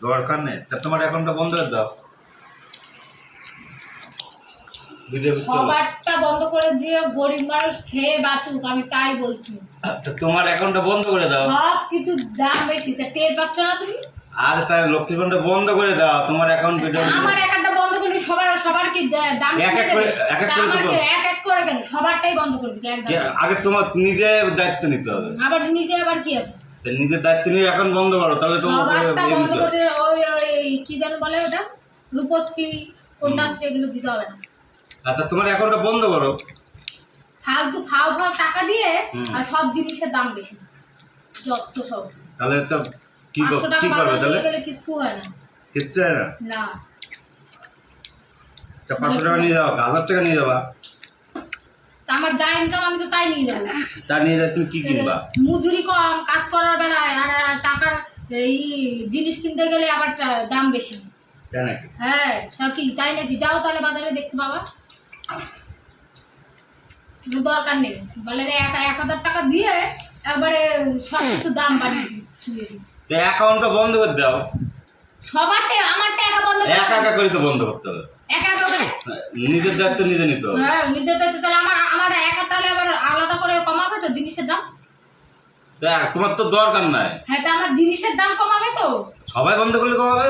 দরকার নেই। তা তোমার অ্যাকাউন্টটা বন্ধ করে দাও। সবারটা বন্ধ করে দিয়ে গরিব মানুষ খেয়ে বাঁচুক আমি তাই বলছি। তোমার অ্যাকাউন্টটা বন্ধ করে দাও। সব কিছু দাম বেশি তা টের পাচ্ছ না তুমি? আরে তাই লক্ষ্মী ভান্ডার বন্ধ করে দাও তোমার অ্যাকাউন্ট ভিডিও আমার একটা বন্ধ করে সবার সবার কি দাম এক এক করে- দেবে? এক এক করে এক এক করে কেন? সবারটাই বন্ধ করে আগে তোমার নিজে দায়িত্ব নিতে হবে। আবার নিজে আবার কি আছে? নিজের দায়িত্ব নিয়ে অ্যাকাউন্ট বন্ধ করো তাহলে তো বন্ধ করে ওই ওই কি যেন বলে ওটা? রূপশ্রী কন্যাশ্রী এগুলো দিতে হবে না। আচ্ছা তোমার অ্যাকাউন্টটা বন্ধ করো। ফালতু ফাও ফাও টাকা দিয়ে আর সব জিনিসের দাম বেশি। যত সব। তাহলে তো কি কি করবে তাহলে? কিছু হয় না। কিচ্ছু হয় না? না। পাঁচশো টাকা নিয়ে যাও হাজার টাকা নিয়ে যাবা। আমার যা ইনকাম আমি তো তাই নিয়ে যাব। তা নিয়ে যাও তুমি কি কিনবা? মজুরি কম কাজ করার বেলায় আর টাকার এই জিনিস কিনতে গেলে আবার দাম বেশি। তাই নাকি? হ্যাঁ সব কি তাই নাকি? যাও তাহলে বাজারে দেখতে পাবা। দরকার নেই। বলে রে এক এক হাজার টাকা দিয়ে একবারে সব কিছু দাম বাড়িয়ে অ্যাকাউন্টটা বন্ধ করে দাও। সবারটা আমার টাকা বন্ধ একা একা করে তো বন্ধ করতে হবে। একা একা করে? নিজের দায়িত্ব নিজে নিতে হবে। হ্যাঁ নিজের দায়িত্ব তাহলে আমার আমার একা তাহলে আবার আলাদা করে কমাবে তো জিনিসের দাম? তা তোমার তো দরকার নাই। হ্যাঁ তা আমার জিনিসের দাম কমাবে তো। সবাই বন্ধ করলে কমাবে?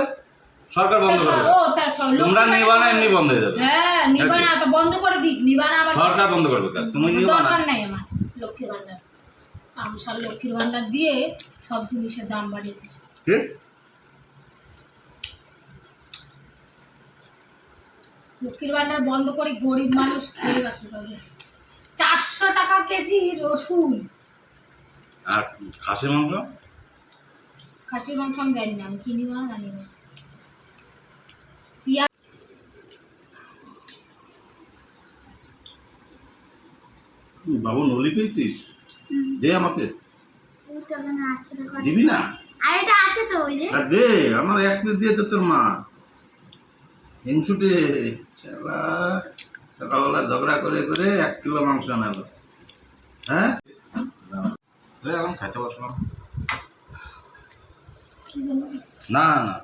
সরকার বন্ধ ও তা তোমরা নিবা না এমনি বন্ধ হয়ে যাবে। হ্যাঁ নিবা না তো বন্ধ করে দিক নিবা না আবার। সরকার বন্ধ করবে তুমি নিবা না। দরকার নাই আমার লক্ষ্মীর ভান্ডার লক্ষ্মীর ভান্ডার দিয়ে সব জিনিসের দাম কি? লক্ষ্মীর ভান্ডার বন্ধ করে গরিব মানুষ খেয়ে বাঁচতে পারবে কেজি রসুন আর খাসির মাংস? খাসির মাংস আমি জানি না আমি কিনি না জানি না। পিঁয়াজ বাবু নলি পেয়েছিস? দে আমাকে। দিবি না? আর এটা আছে তো ওই যে? দে আমার এক পিস দিয়েছে তোর মা। হিংসুটে সকালবেলা ঝগড়া করে করে এক কিলো মাংস আনালো হ্যাঁ? এখন খাইতে কি না না।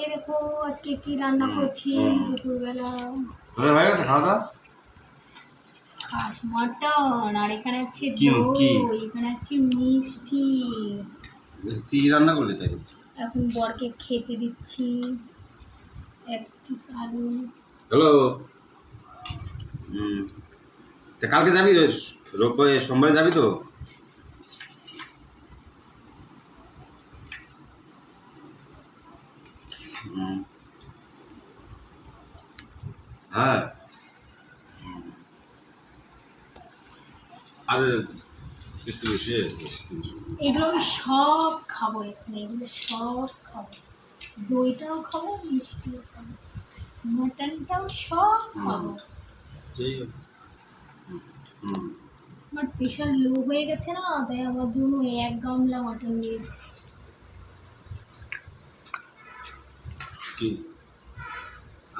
এই দেখো আজকে কি রান্না করছি। দুপুরবেলা। তোদের হয়ে গেছে খাওয়া দাওয়া? মটন আর এখানে আছে? দই এখানে আছে মিষ্টি। কি রান্না করলি তাই? এখন বরকে খেতে দিচ্ছি। এক পিস আলু। Hello hmm. তা কালকে যাবি রোববারে সোমবারে যাবি তো? হ্যাঁ। আরে এগুলো আমি সব খাব এখন এগুলো সব খাব। দইটাও খাব মিষ্টিও খাব। মটনটাও সব খাব। আমার প্রেশার লো হয়ে গেছে না তাই আমার জন্য এক গামলা মটন নিয়ে এসেছি।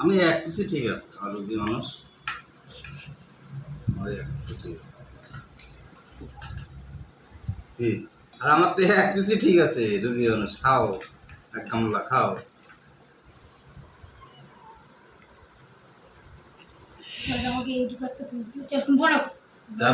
আমি এক পিসে ঠিক আছে আর রুগী মানুষ এক পিসে ঠিক আছে। আর আমার তো এক পিসে ঠিক আছে রুগী মানুষ খাও এক গামলা খাও। আমাকে এইটুকু একটা বড় তা